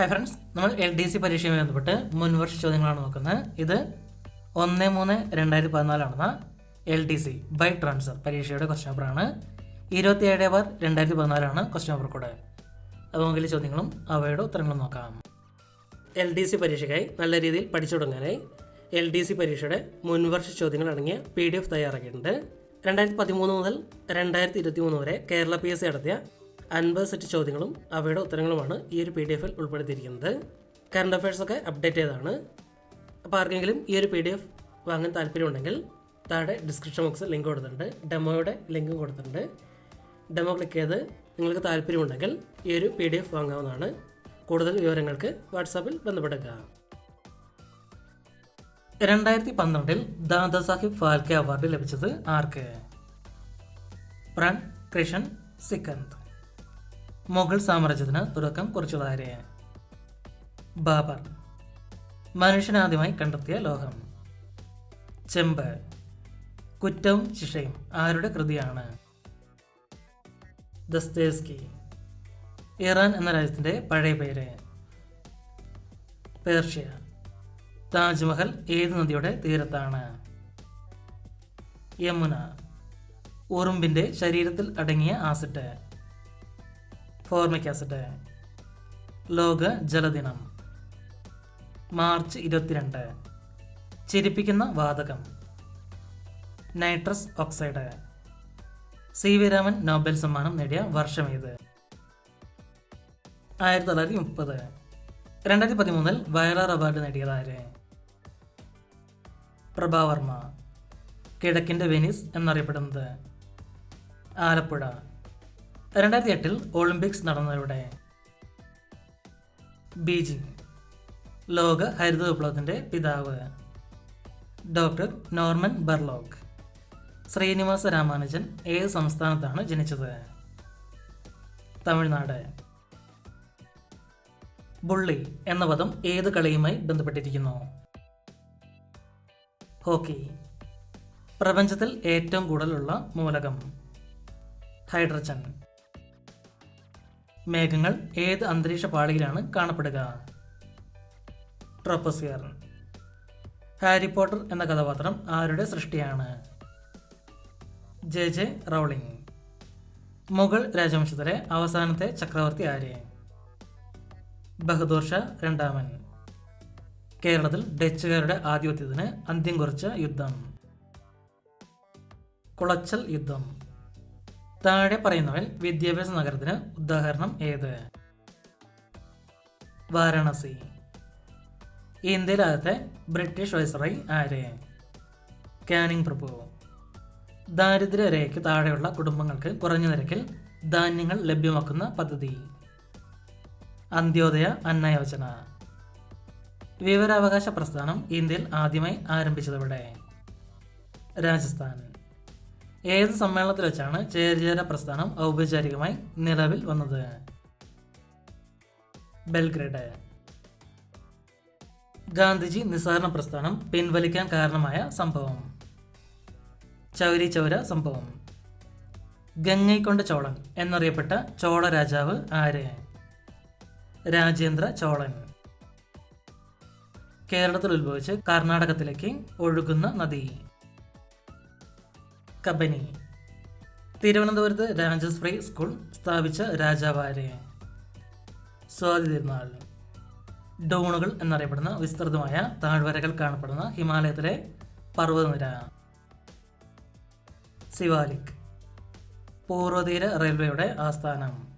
Hi friends നമ്മൾ L D C പരീക്ഷയുമായി ബന്ധപ്പെട്ട് മുൻവർഷ ചോദ്യങ്ങളാണ് നോക്കുന്നത്. ഇത് ഒന്ന് മൂന്ന് രണ്ടായിരത്തി പതിനാലാണ് L D C by transfer പരീക്ഷയുടെ ക്വസ്റ്റ്യൻ പേപ്പറാണ് ഇരുപത്തി ഏഴ് ബാർ രണ്ടായിരത്തി പതിനാലാണ് ക്വസ്റ്റ്യൻ പേപ്പർ കൂടെ. അപ്പോൾ നമുക്ക് ചോദ്യങ്ങളും അവയുടെ ഉത്തരങ്ങളും നോക്കാം. എൽ ഡി സി പരീക്ഷയ്ക്കായി നല്ല രീതിയിൽ പഠിച്ചു തുടങ്ങാനായി എൽ ഡി സി പരീക്ഷയുടെ മുൻവർഷ ചോദ്യങ്ങൾ അടങ്ങിയ പി ഡി എഫ് തയ്യാറാക്കിയിട്ടുണ്ട്. രണ്ടായിരത്തി പതിമൂന്ന് മുതൽ രണ്ടായിരത്തി ഇരുപത്തി മൂന്ന് വരെ കേരള പി എസ് സി നടത്തിയ അൻപത് സെറ്റ് ചോദ്യങ്ങളും അവയുടെ ഉത്തരങ്ങളുമാണ് ഈ ഒരു പി ഡി എഫിൽ ഉൾപ്പെടുത്തിയിരിക്കുന്നത്. കറണ്ട് അഫയേഴ്സ് ഒക്കെ അപ്ഡേറ്റ് ചെയ്തതാണ്. അപ്പോൾ ആർക്കെങ്കിലും ഈ ഒരു പി ഡി എഫ് വാങ്ങാൻ താല്പര്യമുണ്ടെങ്കിൽ താഴെ ഡിസ്ക്രിപ്ഷൻ ബോക്സിൽ ലിങ്ക് കൊടുത്തിട്ടുണ്ട്. ഡെമോയുടെ ലിങ്കും കൊടുത്തിട്ടുണ്ട്. ഡെമോ ക്ലിക്ക് ചെയ്ത് നിങ്ങൾക്ക് താല്പര്യമുണ്ടെങ്കിൽ ഈ ഒരു പി ഡി എഫ് വാങ്ങാവുന്നതാണ്. കൂടുതൽ വിവരങ്ങൾക്ക് വാട്സാപ്പിൽ ബന്ധപ്പെടുക. രണ്ടായിരത്തി പന്ത്രണ്ടിൽ ദാദാസാഹിബ് ഫാൽക്കെ അവാർഡ് ലഭിച്ചത് ആർക്ക്? പ്രൺ കൃഷൻ സിക്കന്ത്. മുഗൾ സാമ്രാജ്യത്തിന് തുടക്കം കുറിച്ചതാരെയാണ് ബാബർ. മനുഷ്യനാദ്യമായി കണ്ടെത്തിയ ലോഹം. ചെമ്പ്. കുറ്റവും ശിക്ഷയും ആരുടെ കൃതിയാണ്? ദസ്തേസ്കി ഇറാൻ എന്ന രാജ്യത്തിന്റെ പഴയ പേര്. പേർഷ്യ. താജ്മഹൽ ഏത് നദിയുടെ തീരത്താണ്? യമുന. ഉറുമ്പിന്റെ ശരീരത്തിൽ അടങ്ങിയ ആസിഡ്. ഫോർമിക് ആസിഡ് ലോക ജലദിനം. മാർച്ച് ഇരുപത്തിരണ്ട്. ചിരിപ്പിക്കുന്ന വാതകം. Nitrous oxide. C V Raman Nobel സമ്മാനം നേടിയ വർഷം ഏത് ആയിരത്തി തൊള്ളായിരത്തി മുപ്പത് രണ്ടായിരത്തി പതിമൂന്നിൽ വയലാർ അവാർഡ് നേടിയത് ആര്? പ്രഭാവർമ്മ. കിഴക്കിന്റെ വെനീസ് എന്നറിയപ്പെടുന്നത് ആലപ്പുഴ. രണ്ടായിരത്തി എട്ടിൽ ഒളിമ്പിക്സ് നടന്നവിടെ ബീജിംഗ് ലോക ഹരിത വിപ്ലവത്തിന്റെ പിതാവ് doctor Norman Borlaug. Srinivasa Ramanujan ഏത് സംസ്ഥാനത്താണ് ജനിച്ചത്? തമിഴ്നാട്. ബുള്ളി എന്ന പദം ഏത് കളിയുമായി ബന്ധപ്പെട്ടിരിക്കുന്നു? ഹോക്കി. പ്രപഞ്ചത്തിൽ ഏറ്റവും കൂടുതലുള്ള മൂലകം. ഹൈഡ്രജൻ. മേഘങ്ങൾ ഏത് അന്തരീക്ഷ പാളിയിലാണ് കാണപ്പെടുക? ട്രോപ്പോസ്ഫിയർ. ഹാരി പോട്ടർ എന്ന കഥാപാത്രം ആരുടെ സൃഷ്ടിയാണ്? J J Rowling. മുഗൾ രാജവംശത്തിലെ അവസാനത്തെ ചക്രവർത്തി ആര്? ബഹദൂർ ഷാ രണ്ടാമൻ. കേരളത്തിൽ ഡച്ചുകാരുടെ ആധിപത്യത്തിന് അന്ത്യം കുറിച്ച യുദ്ധം. കുളച്ചൽ യുദ്ധം. താഴെ പറയുന്നവൽ വിദ്യാഭ്യാസ നഗരത്തിന് ഉദാഹരണം ഏത്? വാരാണസി. ഇന്ത്യയിലാകത്തെ ബ്രിട്ടീഷ് വൈസറായി ആര്? കാനിങ് പ്രഭു. ദാരിദ്ര്യരേഖയ്ക്ക് താഴെയുള്ള കുടുംബങ്ങൾക്ക് കുറഞ്ഞ നിരക്കിൽ ധാന്യങ്ങൾ ലഭ്യമാക്കുന്ന പദ്ധതി. അന്ത്യോദയ അന്ന യോജന. വിവരാവകാശ പ്രസ്ഥാനം ഇന്ത്യയിൽ ആദ്യമായി ആരംഭിച്ചതവിടെ രാജസ്ഥാൻ. ഏത് സമ്മേളനത്തിൽ വെച്ചാണ് ചേരിചേര പ്രസ്ഥാനം ഔപചാരികമായി നിലവിൽ വന്നത്? ബെൽഗ്രേഡ്. ഗാന്ധിജി നിസ്സാരണ പ്രസ്ഥാനം പിൻവലിക്കാൻ കാരണമായ സംഭവം. ചൗരി ചൗര സംഭവം. ഗംഗൈക്കൊണ്ട ചോളൻ എന്നറിയപ്പെട്ട ചോള രാജാവ് ആര്? രാജേന്ദ്ര ചോളൻ. കേരളത്തിൽ ഉത്ഭവിച്ച് കർണാടകത്തിലേക്ക് ഒഴുകുന്ന നദി. കബനി. തിരുവനന്തപുരത്ത് രാജശ്രീ സ്കൂൾ സ്ഥാപിച്ച രാജാവാരെ. സ്വാതി തിരുനാൾ. ഡോണുകൾ എന്നറിയപ്പെടുന്ന വിസ്തൃതമായ താഴ്വരകൾ കാണപ്പെടുന്ന ഹിമാലയത്തിലെ പർവതനിര. സിവാലിക്. പൂർവതീര റെയിൽവേയുടെ ആസ്ഥാനം.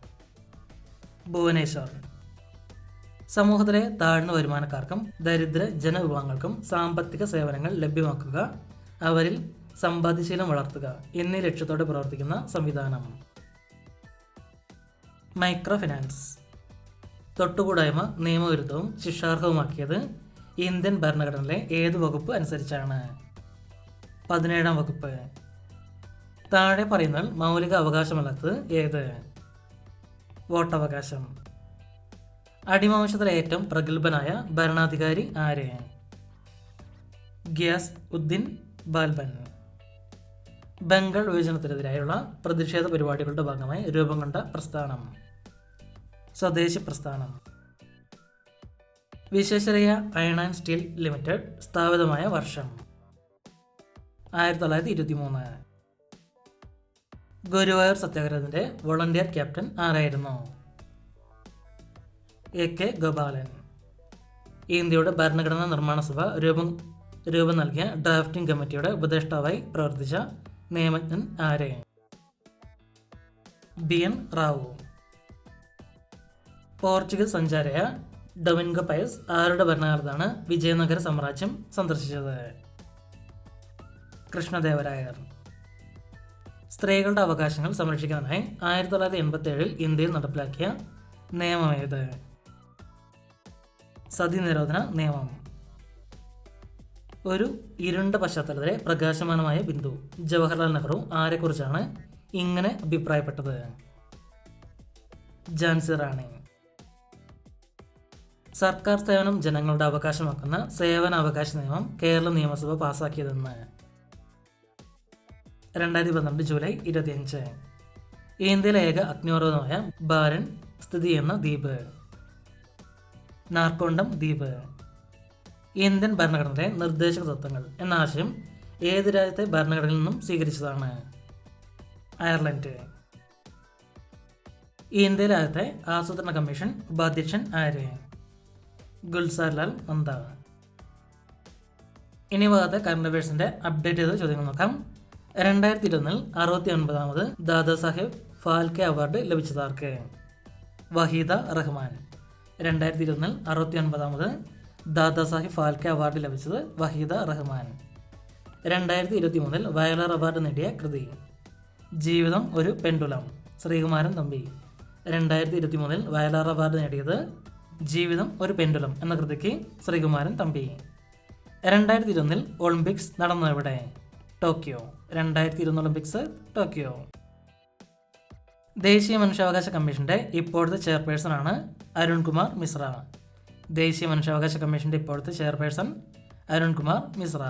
ഭുവനേശ്വർ. സമൂഹത്തിലെ താഴ്ന്ന വരുമാനക്കാർക്കും ദരിദ്ര ജനവിഭാഗങ്ങൾക്കും സാമ്പത്തിക സേവനങ്ങൾ ലഭ്യമാക്കുക അവരിൽ സമ്പാദ്യശീലം വളർത്തുക എന്നീ ലക്ഷ്യത്തോടെ പ്രവർത്തിക്കുന്ന സംവിധാനമാണ്. മൈക്രോ ഫിനാൻസ് തൊട്ടുകൂടായ്മ നിയമവിരുദ്ധവും ശിക്ഷാർഹവുമാക്കിയത് ഇന്ത്യൻ ഭരണഘടനയിലെ ഏത് വകുപ്പ് അനുസരിച്ചാണ്? പതിനേഴാം വകുപ്പ്. താഴെ പറയുന്നതിൽ മൗലിക അവകാശമല്ലാത്തത് ഏത്? വോട്ടവകാശം. അടിമവശത്തിലെ ഏറ്റവും പ്രഗത്ഭനായ ഭരണാധികാരി ആര്? ഗ്യാസ് ഉദ്ദീൻ ബാൽബൻ. ബംഗാൾ വിഭജനത്തിനെതിരായുള്ള പ്രതിഷേധ പരിപാടികളുടെ ഭാഗമായി രൂപം കൊണ്ട പ്രസ്ഥാനം. സ്വദേശി പ്രസ്ഥാനം. Visvesvaraya iron and steel limited സ്ഥാപിതമായ വർഷം. ആയിരത്തി തൊള്ളായിരത്തി ഇരുപത്തി മൂന്ന് ഗുരുവായൂർ സത്യാഗ്രഹത്തിന്റെ വോളണ്ടിയർ ക്യാപ്റ്റൻ ആരായിരുന്നു? A K Gopalan. ഇന്ത്യയുടെ ഭരണഘടനാ നിർമ്മാണ സഭ രൂപം രൂപം നൽകിയ ഡ്രാഫ്റ്റിംഗ് കമ്മിറ്റിയുടെ ഉപദേഷ്ടാവായി പ്രവർത്തിച്ച നിയമജ്ഞൻ ആരെ? B N Rau. പോർച്ചുഗൽ സഞ്ചാരിയ ഡൊമിൻഗോ പയസ് ആരുടെ ഭരണകാലത്താണ് വിജയനഗര സാമ്രാജ്യം സന്ദർശിച്ചത്? കൃഷ്ണദേവരായർ. സ്ത്രീകളുടെ അവകാശങ്ങൾ സംരക്ഷിക്കാനായി ആയിരത്തി തൊള്ളായിരത്തി എൺപത്തി ഏഴിൽ ഇന്ത്യയിൽ നടപ്പിലാക്കിയ നിയമമേത് സതി നിരോധന നിയമം. ഒരു ഇരുണ്ട പശ്ചാത്തലത്തിലെ പ്രകാശമാനമായ ബിന്ദു ജവഹർലാൽ നെഹ്റു ആരെക്കുറിച്ചാണ് ഇങ്ങനെ അഭിപ്രായപ്പെട്ടത്? ജാൻസി റാണി. സർക്കാർ സേവനം ജനങ്ങളുടെ അവകാശമാക്കുന്ന സേവനാവകാശ നിയമം കേരള നിയമസഭ പാസാക്കിയതെന്ന്. രണ്ടായിരത്തി പന്ത്രണ്ട് ജൂലൈ ഇരുപത്തിയഞ്ച്. ഇന്ത്യയിലെ ഏക അഗ്നിപർവതമായ ബാരൻ സ്ഥിതി ചെയ്യുന്ന ദ്വീപ്. നാർക്കോണ്ടം ദ്വീപ്. ഇന്ത്യൻ ഭരണഘടനയിലെ നിർദ്ദേശക തത്വങ്ങൾ എന്ന ആശയം ഏത് രാജ്യത്തെ ഭരണഘടനയിൽ നിന്നും സ്വീകരിച്ചതാണ്? അയർലൻഡ്. ഇന്ത്യയിലെ ആദ്യത്തെ ആസൂത്രണ കമ്മീഷൻ ഉപാധ്യക്ഷൻ ആര്? ഗുൽസാർലാൽ നന്ദ ഇനി ഭാഗത്തെ കറണ്ട് അഫയേഴ്സിന്റെ അപ്ഡേറ്റ് ചെയ്ത ചോദ്യങ്ങൾ നോക്കാം. രണ്ടായിരത്തി ഇരുപതിൽ അറുപത്തി ഒൻപതാമത് ദാദാ സാഹേബ് ഫാൽക്കെ അവാർഡ് ലഭിച്ചതാർക്ക് വഹീദ റഹ്മാൻ. രണ്ടായിരത്തി ഇരുപതിൽ അറുപത്തി ഒൻപതാമത് ദാദാ സാഹിബ് ഫാൽക്കെ അവാർഡ് ലഭിച്ചത് വഹീദ റഹ്മാൻ. രണ്ടായിരത്തി ഇരുപത്തി മൂന്നിൽ വയലാർ അവാർഡ് നേടിയ കൃതി ജീവിതം ഒരു പെൻഡുലം ശ്രീകുമാരൻ തമ്പി. രണ്ടായിരത്തി ഇരുപത്തി മൂന്നിൽ വയലാർ അവാർഡ് നേടിയത് ജീവിതം ഒരു പെൻഡുലം എന്ന കൃതിക്ക് ശ്രീകുമാരൻ തമ്പി. രണ്ടായിരത്തി ഇരുപതിൽ ഒളിമ്പിക്സ് നടന്നതെവിടെ? ടോക്കിയോ. രണ്ടായിരത്തി ഇരുപത് ഒളിമ്പിക്സ് ടോക്കിയോ. ദേശീയ മനുഷ്യാവകാശ കമ്മീഷന്റെ ഇപ്പോഴത്തെ ചെയർപേഴ്സൺ ആണ് അരുൺകുമാർ മിശ്ര. ദേശീയ മനുഷ്യാവകാശ കമ്മീഷന്റെ ഇപ്പോഴത്തെ ചെയർപേഴ്സൺ അരുൺകുമാർ മിശ്ര